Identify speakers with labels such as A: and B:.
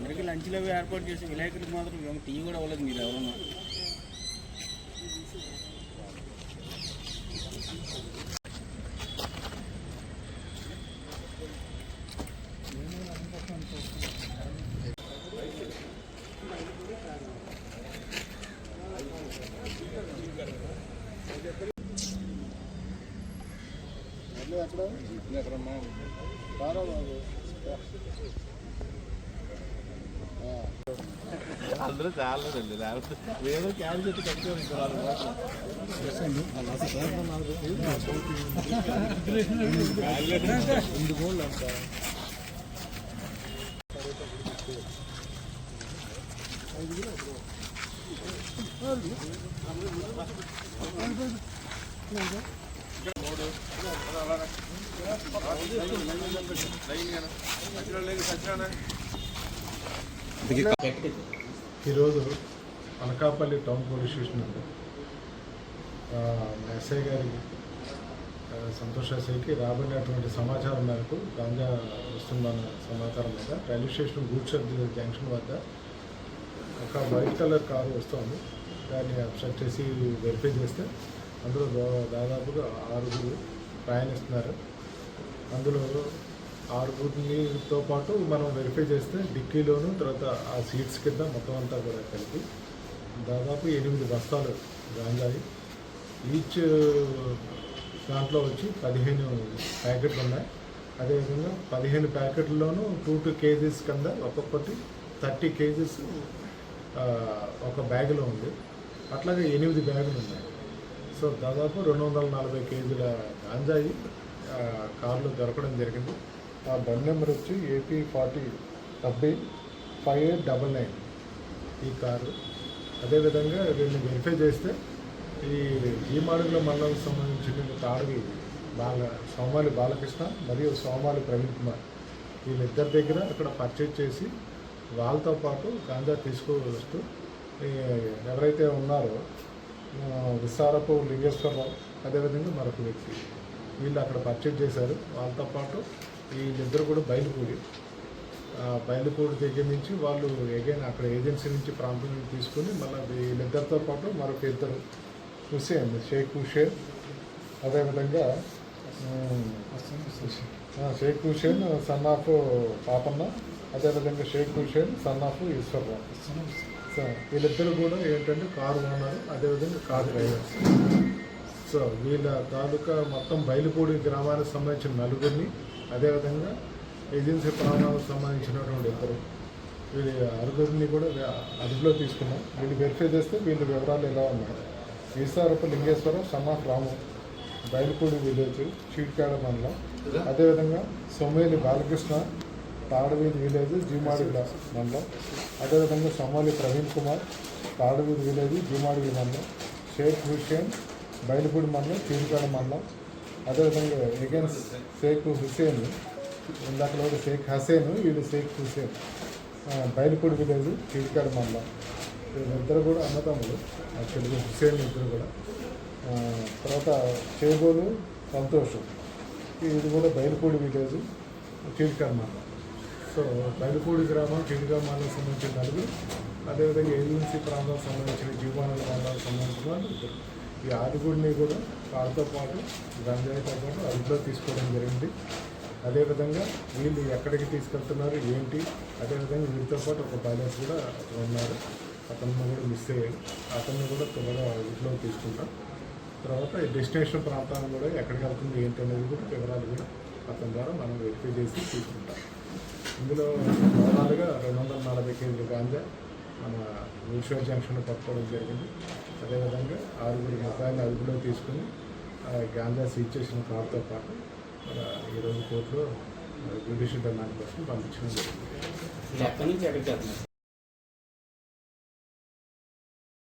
A: అందరికీ లంచ్లు అవి ఏర్పాటు చేసి విలేకరులకు మాత్రం ఏమో టీ కూడా అవ్వలేదు మీరు ఎవరన్నా ఎక్కడ ఎక్కడ బాగా
B: అందరూ చాలండి లేకపోతే ఏదో క్యారీ చెట్టు కట్టుకోవాలి ఇంకా వాళ్ళు మాత్రం.
C: ఈరోజు Anakapalli town police station SI గారికి సంతోష్ ఎస్ఐకి రాబడినటువంటి సమాచారం మేరకు గాంజా వస్తుందన్న సమాచారం మీద రైల్వే స్టేషన్ గూడ్స్ జంక్షన్ వద్ద ఒక వైట్ కలర్ కారు వస్తుంది. దాన్ని అబ్స్ట్రక్ట్ చేసి వెరిఫై చేస్తే అందులో దాదాపుగా ఆరుగురు ప్రయాణిస్తున్నారు. అందులో ఆరుగురితో పాటు మనం వెరిఫై చేస్తే డిక్కీలోను తర్వాత ఆ సీట్స్ కింద మొత్తం అంతా కూడా కలిపి దాదాపు ఎనిమిది బస్తాలు గాంజాయి. ఈచ్ uh, దాంట్లో వచ్చి పదిహేను ప్యాకెట్లు ఉన్నాయి. అదేవిధంగా పదిహేను ప్యాకెట్లలోనూ టూ టూ కేజీస్ కింద ఒక్కొక్కటి థర్టీ కేజీస్ ఒక బ్యాగులో ఉంది. అట్లాగే ఎనిమిది బ్యాగులు ఉన్నాయి. సో దాదాపు రెండు వందల నలభై కేజీల గాంజాయి ఆ, కార్లు దొరకడం జరిగింది. ఆ బండి నెంబర్ వచ్చి ఏపీ ఫార్టీ డెబ్బై ఫైవ్ ఎయిట్ డబల్ నైన్ ఈ కారు. అదేవిధంగా దీన్ని వెరిఫై చేస్తే ఈ ఈ మాడుగుల మండలం సంబంధించిన తాడవి బాల సోమాలి బాలకృష్ణ మరియు సోమాలి ప్రవీణ్ కుమార్ వీళ్ళిద్దరి దగ్గర అక్కడ పర్చేజ్ చేసి వాళ్ళతో పాటు గాంజా తీసుకువస్తూ ఎవరైతే ఉన్నారో విశారపు లింగేశ్వరరావు అదేవిధంగా మరొక వ్యక్తి వీళ్ళు అక్కడ పర్చేజ్ చేశారు. వాళ్ళతో పాటు వీళ్ళిద్దరు కూడా బయలుపూడి ఆ, బయలుపూడి దగ్గర నుంచి వాళ్ళు అగైన్ అక్కడ ఏజెన్సీ నుంచి ప్రాంతం నుంచి తీసుకుని మళ్ళీ వీళ్ళిద్దరితో పాటు మరొక ఇద్దరు హుసేన్ షేక్ హుషేన్ అదేవిధంగా షేక్ హుషేన్ సన్ ఆఫ్ పాపన్న అదేవిధంగా Sheikh Hussain son of Eswararao so వీళ్ళిద్దరు కూడా ఏంటంటే కారు ఓనర్ అదేవిధంగా కారు డ్రైవర్. సో వీళ్ళ తాలూకా మొత్తం బయలుపూడి గ్రామానికి సంబంధించిన నలుగురిని అదేవిధంగా ఏజెన్సీ ప్రాంతాలకు సంబంధించినటువంటి ఇద్దరు వీళ్ళ ఆరుగురిని కూడా అదుపులో తీసుకున్నాం. వీళ్ళు వెరిఫై చేస్తే వీళ్ళ వివరాలు ఎలా ఉన్నాయి. Esarapu Lingeswaram son of Ramu Bayalupudi village Chitkada మండలం. అదేవిధంగా సొమ్మేలి బాలకృష్ణ తాడవీధి విలేజ్ జీమాడిగల మండలం. అదేవిధంగా సొమ్మాలి ప్రవీణ్ కుమార్ తాడవీధి విలేజ్ జీమాడిగల మండలం. షేక్ హుసేన్ బయలుపూడి మండలం చీటికాడ మండలం. అదేవిధంగా ఎగైన్ షేక్ హుసేన్ ఇందాకలో షేక్ హసేన్ వీళ్ళు షేక్ హుసేన్ బయలుపూడి విలేజ్ చీటికాడ మండలం. వీళ్ళిద్దరు కూడా అన్నదమ్ములు యాక్చువల్గా హుసేన్ ఇద్దరు కూడా. తర్వాత చేబోలు సంతోషం. ఇది కూడా బయలుపూడి విలేజ్ చీటికాడ మండలం. సో బయలుపూడి గ్రామం చీటికాడ మండలం సంబంధించిన నలుగురు. అదేవిధంగా ఏజెన్సీ ప్రాంతాలకు సంబంధించిన జీవనాల ప్రాంతాలకు సంబంధించిన వాళ్ళు ఇద్దరు. ఈ ఆరుగురిని కూడా వాళ్ళతో పాటు గంజాయితో పాటు అదుపులో తీసుకోవడం జరిగింది. అదేవిధంగా వీళ్ళు ఎక్కడికి తీసుకెళ్తున్నారు ఏంటి? అదేవిధంగా వీరితో పాటు ఒక పైలట్ కూడా ఉన్నారు. అతను కూడా మిస్ అయ్యాడు అతన్ని కూడా త్వరగా అదుపులో తీసుకుంటాం. తర్వాత ఈ డెస్టినేషన్ ప్రాంతాన్ని కూడా ఎక్కడికి వెళ్తుంది ఏంటి అనేది కూడా వివరాలు కూడా అతని ద్వారా మనం వెరిఫై చేసి తీసుకుంటాం. ఇందులో ఓవరాల్గా రెండు వందల నలభై కేజీలు గాంజా మన ఊషో జంక్షన్లో పట్టుకోవడం జరిగింది. అదేవిధంగా ఆరుగురు మతాన్ని అదుపులో తీసుకుని ఆ గాంజా సీజ్ చేసిన కారుతో పాటు మన ఈరోజు కోర్టులో జ్యుడిషియల్ డిమాండ్ కోసం పంపించడం జరిగింది.